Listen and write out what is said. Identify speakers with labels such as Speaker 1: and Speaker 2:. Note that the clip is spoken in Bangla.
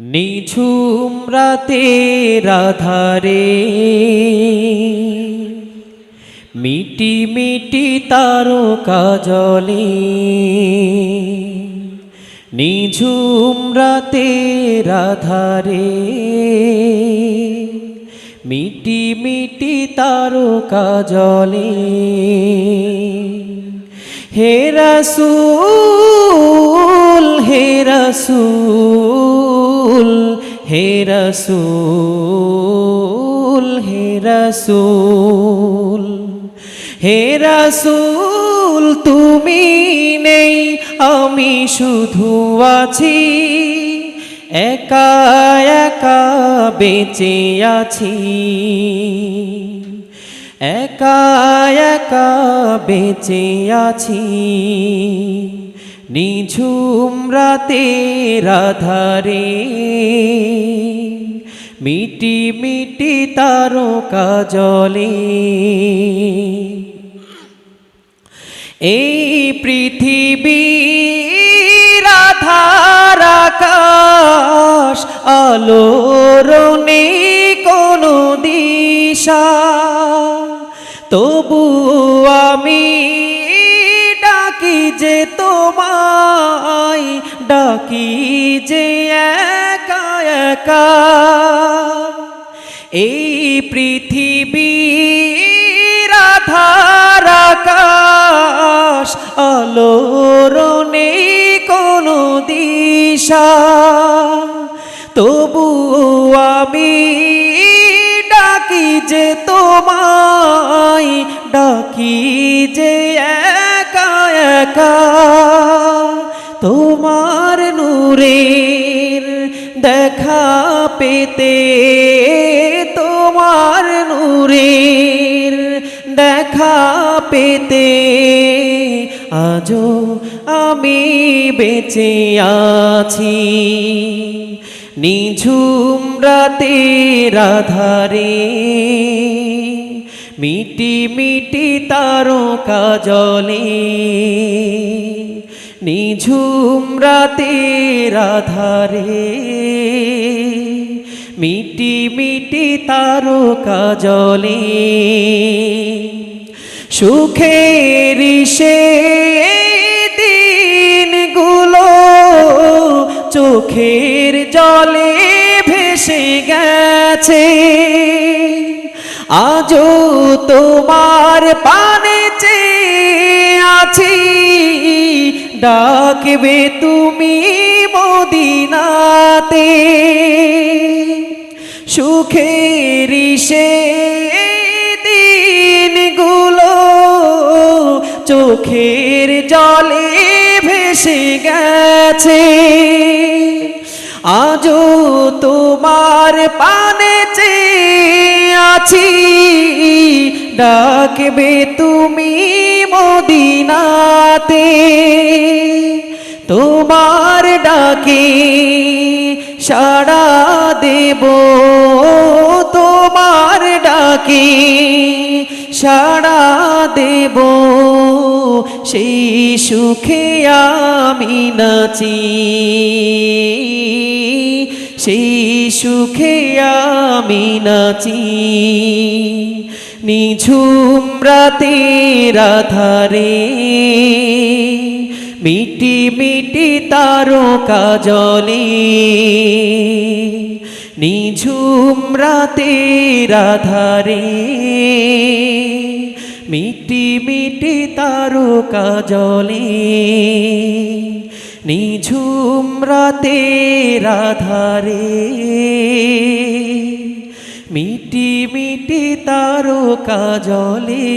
Speaker 1: নিঝুম রাতে রাধারে। মিটি মিটি তারকা জলে। নিঝুম রাতে রাধারে। মিটি মিটি তারকা জলে। হে রসুল হে রসুল। হে রসুল হে রসুল হে রসুল, তুমি নেই, আমি শুধু আছি। একা একা বেঁচে আছি। একা একা বেঁচে আছি। নিঝুম রাতে রাধারে, মিটি মিটি তারকা জলে। এই পৃথিবী রাধার আকাশ, আলোর নেই কোনো দিশা তবু আমি ডাকি যে তোমায় ডাকি যে একা একা। এই পৃথিবী রাধার আকাশ, আলোর নেই কোনো দিশা। তবু আমি ডাকি যে তোমায়, ডাকি যে একা একা। তোমার নূরের দেখা পেতে তোমার নূরের দেখা পেতে আজও আমি বেঁচে আছি। নিঝুম রাতে রাধারে মিটি মিটি তারকা জলে নিঝুম রাতে রাধারে মিটি মিটি তারকা জলে সুখের সে দিনগুলো চোখের জলে ভেসে গেছে। আজও তোমার পানে চেয়ে আছি। ডাকবে তুমি মদিনাতে। সুখের সে দিনগুলো চোখের জলে ভেসে গেছে। আজও তোমার পানে চেয়ে আছি। ডাকবে তুমি মদিনাতে তোমার ডাকে সাড়া দেব। তোমার ডাকে সাড়া দেব। সেই সুখে আমি নাচি। সেই সুখে আমি নাচি। নিঝুম রাতে রাধারে মিটি মিটি তারকা জলে। নিঝুম রাতে রাধারে মিটি মিটি তারকা জলে নিঝুম রাতে রাধারে। মিটি মিটি তারকা জলে